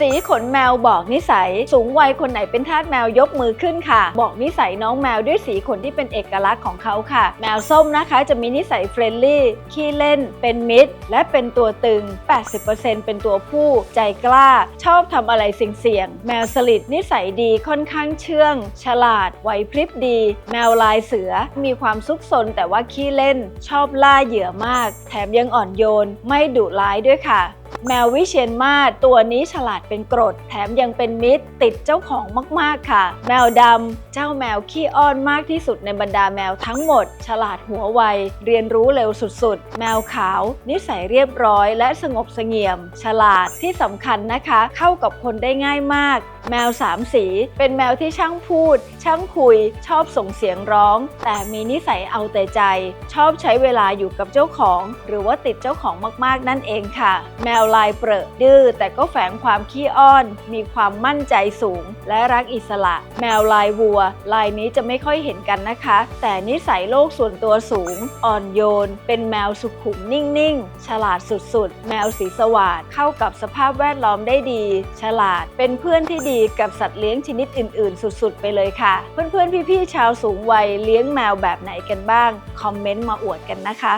สีขนแมวบอกนิสัย สูงวัยคนไหนเป็นทาสแมวยกมือขึ้นค่ะ บอกนิสัยน้องแมวด้วยสีขนที่เป็นเอกลักษณ์ของเขาค่ะ แมวส้มนะคะจะมีนิสัยเฟรนลี่ขี้เล่น เป็นมิตร และเป็นตัวตึง 80%เป็นตัวผู้ ใจกล้า ชอบทำอะไรเสี่ยงๆแมวสลิดนิสัยดีค่อนข้างเชื่อง ฉลาดไหวพริบดี แมวลายเสือมีความซุกซนแต่ว่าขี้เล่น ชอบล่าเหยื่อมาก แถมยังอ่อนโยน ไม่ดุร้ายด้วยค่ะ แมววิเชียนมาศตัวนี้ฉลาดเป็นกรด แถมยังเป็นมิตรติดเจ้าของมากๆค่ะ แมวดำเจ้าแมวขี้อ้อนมากที่สุดในบรรดาแมวทั้งหมด ฉลาดหัวไว เรียนรู้เร็วสุดๆ แมวขาว นิสัยเรียบร้อย และสงบเสงี่ยม ฉลาดที่สำคัญนะคะ เข้ากับคนได้ง่ายมาก แมวสามสี เป็นแมวที่ช่างพูด ช่างคุย ชอบส่งเสียงร้อง แต่มีนิสัยเอาแต่ใจ ชอบใช้เวลาอยู่กับเจ้าของ หรือว่าติดเจ้าของมากๆ นั่นเองค่ะ แมวลายเปรอะดื้อแต่ก็แฝงความขี้อ้อน มีความมั่นใจสูง และรักอิสระ แมวลายวัว ลายนี้จะไม่ค่อยเห็นกันนะคะ แต่นิสัยโลกส่วนตัวสูง อ่อนโยน เป็นแมวสุขุมนิ่งๆ ฉลาดสุดๆ แมวสีสว่าดเข้ากับสภาพแวดล้อมได้ดี ฉลาด เป็นเพื่อนที่ดีกับสัตว์เลี้ยงชนิดอื่น ๆ สุดๆ ไปเลยค่ะ เพื่อนๆ พี่ๆ ชาวสูงวัยเลี้ยงแมวแบบไหนกันบ้าง คอมเมนต์มาอวดกันนะคะ